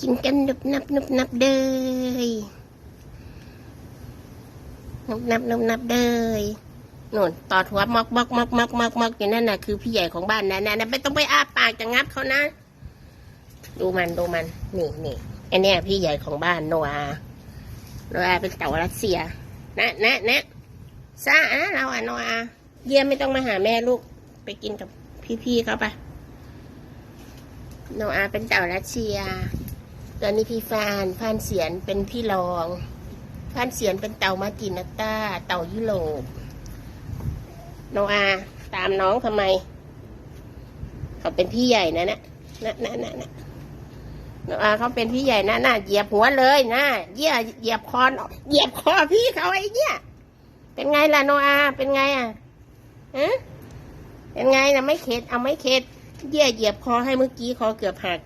กินกันนุบนับนุบนับเดยนุบนับนุบนับเด้ยนู่นตอดหัวมอกมอกมอกมอกมอกมอกอยู่นั่นน่ะคือพี่ใหญ่ของบ้านนะนะนะไม่ต้องไปอ้าปากจะงับเขานะ ดูมันดูมัน นี่นี่อันเนี้ยพี่ใหญ่ของบ้านโนอาโนอาเป็นเต่ารัสเซีย นะนะนะซ่าอะเราอะโนอาเยี่ยมไม่ต้องมาหาแม่ลูก ไปกินกับพี่ๆเขาไปโนอาเป็นเต่ารัสเซีย ตอนนี้พี่ฟานฟานเสียนเป็นพี่รองฟานเสียนเป็นเต่ามาจินาต้า เต่ายุโรปโนอาตามน้องทำไม เขาเป็นพี่ใหญ่นะนะนะนะนะนะโนอาเขาเป็นพี่ใหญ่นะนะเหยียบหัวเลยนะเหยียบเหยียบคอนเหยียบคอพี่เขาไอ้เนี่ยเป็นไงล่ะโนอาเป็นไงอะฮะเป็นไงล่ะไม่เข็ดเอาไม่เข็ดเหยียบเหยียบคอให้เมื่อกี้คอเกือบหัก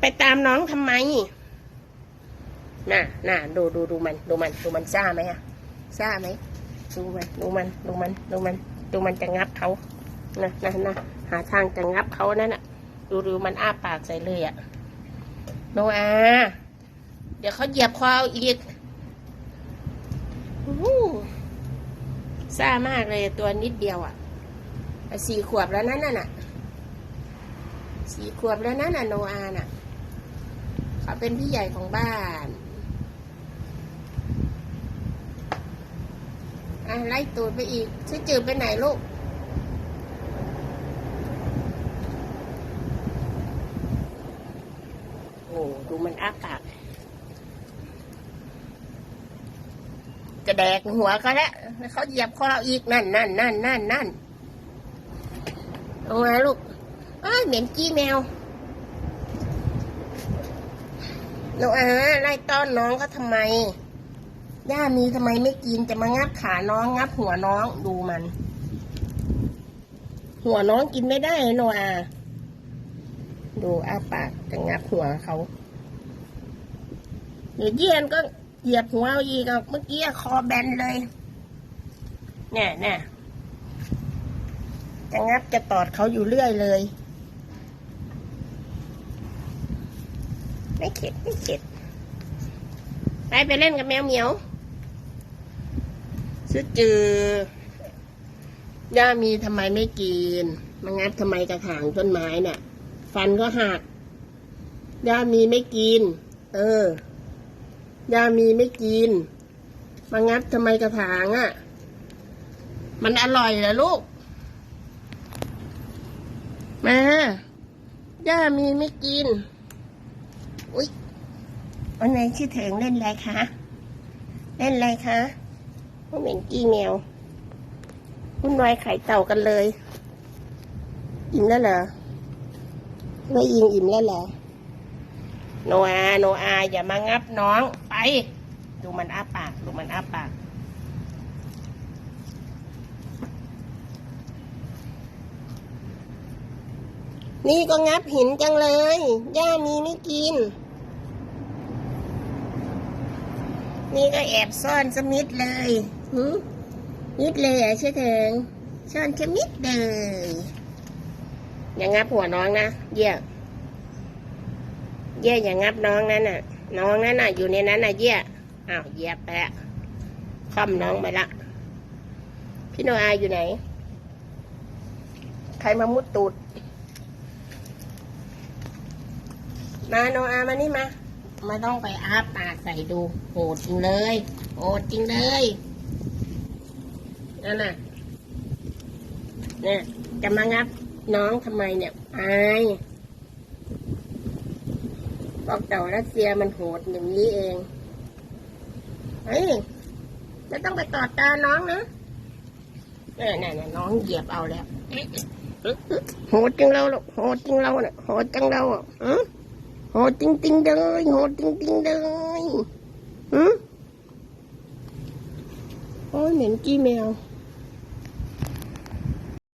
ไปตามน้องทำไม น่ะน่ะดูดูดูมัน ดูมัน ดูมันซ่าไหมอะซ่าไหม ดูมัน ดูมัน ดูมัน ดูมัน ดูมันจะงับเขานะนะนะหาทางจะงับเขานั่นน่ะดูดูมันอ้าปากใส่เลยอะโนอาเดี๋ยวเขาเหยียบคอเอาอีกอู้หูซ่ามากเลยตัวนิดเดียวอะสี่ขวบแล้วนั่นน่ะสี่ขวบแล้วนั่นน่ะโนอาน่ะ เขาเป็นพี่ใหญ่ของบ้านอะไล่ตูดไปอีกชื่อจืดไปไหนลูกโอ้ดูมันอ้าปากจะแดกหัวเขาแล้วเขาเหยียบคอเราอีกนั่นนั่นนั่นนั่นนั่นลงมาลูกเอ้ายเหม็นกี้แมว หนูอาไล่ต้อนน้องก็ทำไม ย่ามีทำไมไม่กินจะมางับขาน้องงับหัวน้องดูมัน หัวน้องกินไม่ได้โนอาดูอ้าปากจะงับหัวเขาเดี๋ยวเยียนก็เหยียบหัวอีกเมื่อกี้คอแบนเลย เนี่ยเนี่ยจะงับจะตอดเขาอยู่เรื่อยเลย ไม่เข็ดไม่เข็ด ไปไปเล่นกับแมวเหมียวซื้อจือย่ามีทำไมไม่กินมางัดทำไมกระถางต้นไม้เนี่ย ฟันก็หักย่ามีไม่กิน เออย่ามีไม่กินมางัดทำไมกระถางอะ่ะ มันอร่อยเหรอลูก มาย่ามีไม่กิน อุ้ยวันไหนชื่อเถิงเล่นอะไรคะ เล่นอะไรคะผู้เหม็นกี้แมววุ่นวายไข่เต่ากันเลย อิ่มแล้วเหรอไม่อิ่มอิ่มแล้วเหรอ โนอา โนอา อย่ามางับน้อง ไป ดูมันอ้าปาก ดูมันอ้าปาก นี่ก็งับหินจังเลย ย่ามีไม่กิน นี่ก็แอบซ่อนสมิดเลยหืมิดเลยอะเชื่อเถิงซ่อนชะมิดเลย อย่างงับหัวน้องนะ เยี่ยเยี่ยอย่างงับน้องนั่นน่ะ น้องนั่นน่ะ อยู่ในนั้นน่ะเยี่ยอ้าวเยี่ยบไปละค่อมน้องไปละ พี่โนอาอยู่ไหน ใครมามุดตูด มาโนอามานี่มาไม่ต้องไปอาปากใส่ดูโหดจริงเลยโหดจริงเลยนั่นน่ะเนี่ยจะมางับน้องทำไมเนี่ยอายบอกเต่ารัสเซียมันโหดอย่างนี้เองเฮ้ยไม่ต้องไปตอดตาน้องนะเนี่ยเนี่ยเนี่ยน้องเหยียบเอาแล้วโหดจังเราลูกโหดจังเราเนี่ยโหดจังเราอะอือ โหดจริงๆเลยโหด